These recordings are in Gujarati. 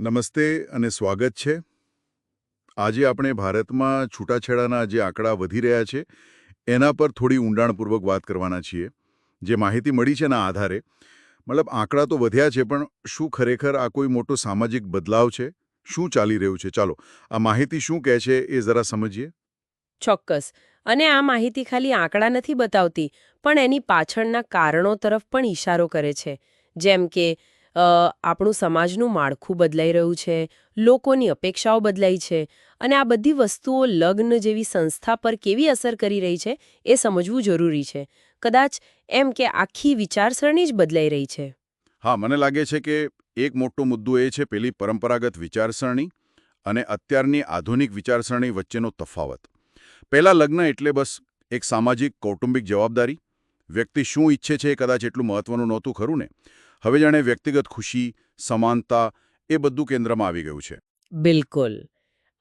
નમસ્તે અને સ્વાગત છે. આજે આપણે ભારતમાં છૂટાછેડાના જે આંકડા વધી રહ્યા છે, એના પર થોડી ઊંડાણપૂર્વક વાત કરવાના છીએ. જે માહિતી મળી છે એના આધારે. મતલબ આંકડા તો વધ્યા છે, પણ શું ખરેખર આ કોઈ મોટો સામાજિક બદલાવ છે? શું ચાલી રહ્યું છે? ચાલો, આ માહિતી શું કહે છે એ જરા સમજીએ. ચોક્કસ. અને આ માહિતી ખાલી આંકડા નથી બતાવતી, પણ એની પાછળના કારણો તરફ પણ ઇશારો કરે છે. જેમ કે આપણું સમાજનું માળખું બદલાઈ રહ્યું છે, લોકોની અપેક્ષાઓ બદલાઈ છે અને આ બધી વસ્તુઓ લગ્ન જેવી સંસ્થા પર કેવી અસર કરી રહી છે એ સમજવું જરૂરી છે. કદાચ એમ કે આખી વિચારસરણી જ બદલાઈ રહી છે. હા, મને લાગે છે કે એક મોટો મુદ્દો એ છે પેલી પરંપરાગત વિચારસરણી અને અત્યારની આધુનિક વિચારસરણી વચ્ચેનો તફાવત. પહેલાં લગ્ન એટલે બસ એક સામાજિક, કૌટુંબિક જવાબદારી. વ્યક્તિ શું ઈચ્છે છે એ કદાચ એટલું મહત્વનું નહોતું, ખરું ને? હવે જાણે વ્યક્તિગત ખુશી સમાનતા એ બધું કેન્દ્રમાં આવી ગયું છે. બિલકુલ.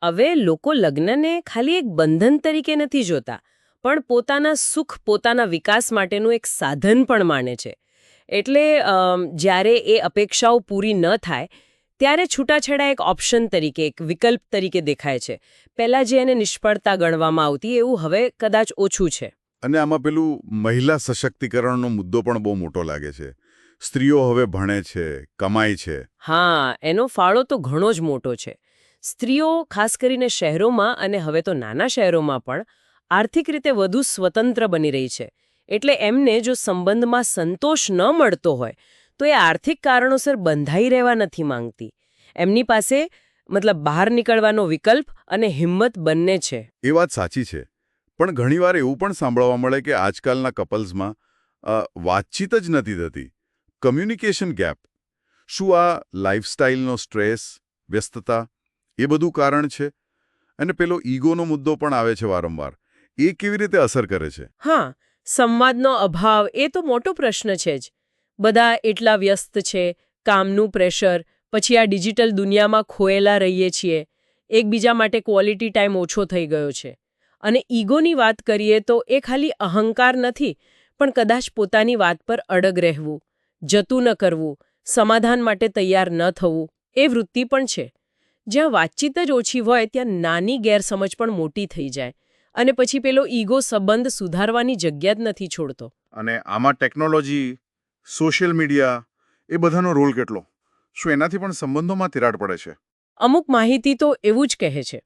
હવે લોકો લગ્નને ખાલી એક બંધન તરીકે નથી જોતા પણ પોતાના સુખ પોતાના વિકાસ માટેનું એક સાધન પણ માને છે. એટલે જ્યારે એ અપેક્ષાઓ પૂરી ન થાય ત્યારે છૂટાછેડા એક ઓપ્શન તરીકે એક વિકલ્પ તરીકે દેખાય છે. પહેલાં જે એને નિષ્ફળતા ગણવામાં આવતી એવું હવે કદાચ ઓછું છે. અને આમાં પેલું મહિલા સશક્તિકરણનો મુદ્દો પણ બહુ મોટો લાગે છે. સ્ત્રીઓ હવે ભણે છે કમાય છે. હા એનો ફાળો તો ઘણો જ મોટો છે. સ્ત્રીઓ ખાસ કરીને શહેરોમાં અને હવે તો નાના શહેરોમાં પણ આર્થિક રીતે વધુ સ્વતંત્ર બની રહી છે. એટલે એમને જો સંબંધમાં સંતોષ ન મળતો હોય તો એ આર્થિક કારણોસર બંધાઈ રહેવા નથી માંગતી. એમની પાસે મતલબ બહાર નીકળવાનો વિકલ્પ અને હિંમત બંને છે. એ વાત સાચી છે. પણ ઘણીવાર એવું પણ સાંભળવા મળે કે આજકાલના કપલ્સમાં વાતચીત જ નથી થતી. કમ્યુનિકેશન ગેપ શું આ લાઇફસ્ટાઇલનો સ્ટ્રેસ વ્યસ્તતા, એ બધું કારણ છે? અને પેલો ઈગોનો મુદ્દો પણ આવે છે વારંવાર. એ કેવી રીતે અસર કરે છે? હા, સંવાદનો અભાવ એ તો મોટો પ્રશ્ન છે જ. બધા એટલા વ્યસ્ત છે, કામનું પ્રેશર પછી આ ડિજિટલ દુનિયામાં ખોયેલા રહીએ છીએ. એકબીજા માટે ક્વોલિટી ટાઈમ ઓછો થઈ ગયો છે. અને ઈગોની વાત કરીએ તો એ ખાલી અહંકાર નથી, પણ કદાચ પોતાની વાત પર અડગ રહેવું. જતું ન કરવું સમાધાન માટે તૈયાર ન થવું એ વૃત્તિ પણ છે. જ્યાં વાતચીત જ ઓછી હોય ત્યાં નાની ગેરસમજ પણ મોટી થઈ જાય અને પછી પેલો ઈગો સંબંધ સુધારવાની જગ્યા જ નથી છોડતો. અને આમાં ટેકનોલોજી સોશિયલ મીડિયા એ બધાનો રોલ કેટલો? શું એનાથી પણ સંબંધોમાં તિરાડ પડે છે? અમુક માહિતી તો એવું જ કહે છે.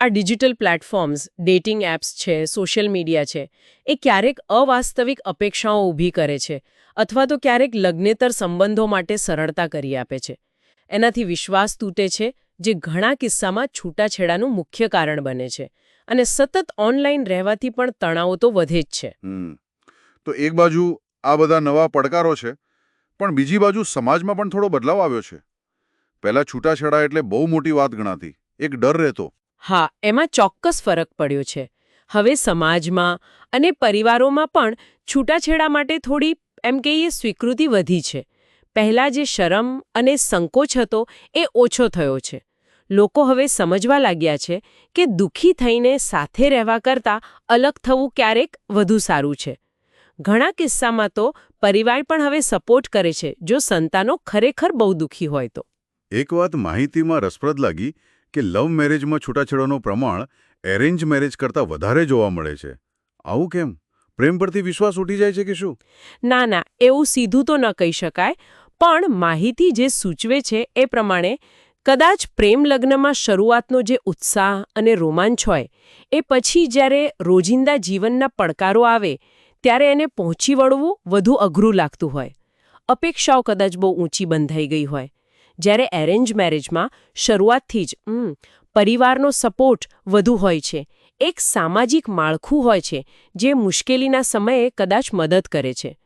આ ડિજિટલ પ્લેટફોર્મ્સ, ડેટિંગ એપ્સ છે, સોશિયલ મીડિયા છે, એ ક્યારેક અવાસ્તવિક અપેક્ષાઓ ઊભી કરે છે અથવા તો ક્યારેક લગ્નેતર સંબંધો માટે સરળતા કરી આપે છે. એનાથી વિશ્વાસ તૂટે છે, જે ઘણા કિસ્સામાં છૂટાછેડાનું મુખ્ય કારણ બને છે અને સતત ઓનલાઈન રહેવાથી પણ તણાવ તો વધે જ છે. તો એક બાજુ આ બધા નવા પડકારો છે, પણ બીજી બાજુ સમાજમાં પણ થોડો બદલાવ આવ્યો છે. પહેલા છૂટાછેડા એટલે બહુ મોટી વાત ગણાતી, એક ડર રહેતો. હા, એમાં ચોક્કસ ફરક પડ્યો છે. હવે સમાજમાં અને પરિવારોમાં પણ છૂટાછેડા માટે થોડી, એમ કહીએ, સ્વીકૃતિ વધી છે. પહેલાં જે શરમ અને સંકોચ હતો, એ ઓછો થયો છે. લોકો હવે સમજવા લાગ્યા છે કે દુઃખી થઈને સાથે રહેવા કરતાં અલગ થવું ક્યારેક વધુ સારું છે. ઘણા કિસ્સામાં તો પરિવાર પણ હવે સપોર્ટ કરે છે, જો સંતાનો ખરેખર બહુ દુઃખી હોય તો. એક વાત માહિતીમાં રસપ્રદ લાગી કે લવ મેરેજમાં છૂટાછેડાનું પ્રમાણ એરેન્જ મેરેજ કરતાં વધારે જોવા મળે છે. આવું કેમ? પ્રેમ પરથી વિશ્વાસ ઉઠી જાય છે કે શું? ના ના, એવું સીધું તો ન કહી શકાય, પણ માહિતી જે સૂચવે છે એ પ્રમાણે કદાચ પ્રેમ લગ્નમાં શરૂઆતનો જે ઉત્સાહ અને રોમાંચ હોય, એ પછી જ્યારે રોજિંદા જીવનના પડકારો આવે, ત્યારે એને પહોંચી વળવું વધુ અઘરું લાગતું હોય. અપેક્ષાઓ કદાચ બહુ ઊંચી બંધાઈ ગઈ હોય. જ્યારે એરેન્જ મેરેજમાં શરૂઆતથી જ પરિવારનો સપોર્ટ વધુ હોય છે. એક સામાજિક માળખું હોય છે, જે મુશ્કેલીના સમયે કદાચ મદદ કરે છે.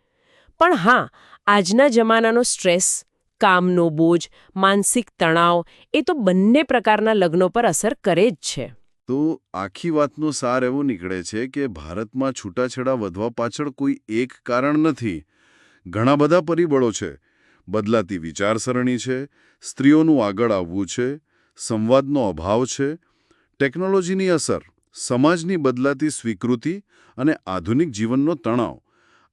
પણ હા, આજના જમાનાનો સ્ટ્રેસ કામનો બોજ, માનસિક તણાવ, એ તો બંને પ્રકારના લગ્નો પર અસર કરે જ છે. તો આખી વાતનો સાર એવો નીકળે છે કે ભારતમાં છૂટાછેડા વધવા પાછળ કોઈ એક કારણ નથી. ઘણા બધા પરિબળો છે. બદલાતી વિચારસરણી છે, સ્ત્રીઓનું આગળ આવવું છે, સંવાદનો અભાવ છે, ટેકનોલોજીની અસર, સમાજની બદલાતી સ્વીકૃતિ અને આધુનિક જીવનનો તણાવ.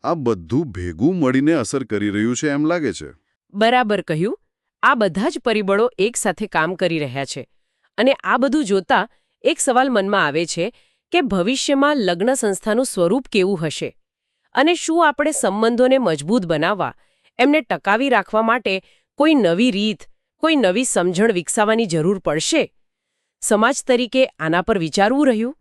આ બધું ભેગું મળીને અસર કરી રહ્યું છે એમ લાગે છે. બરાબર કહ્યું. આ બધા જ પરિબળો એકસાથે કામ કરી રહ્યા છે. અને આ બધું જોતા એક સવાલ મનમાં આવે છે કે ભવિષ્યમાં લગ્ન સંસ્થાનું સ્વરૂપ કેવું હશે? અને શું આપણે સંબંધોને મજબૂત બનાવવા એમને ટકાવી રાખવા માટે કોઈ નવી રીત, કોઈ નવી સમજણ વિકસાવવાની જરૂર પડશે? સમાજ તરીકે આના પર વિચારવું રહ્યું?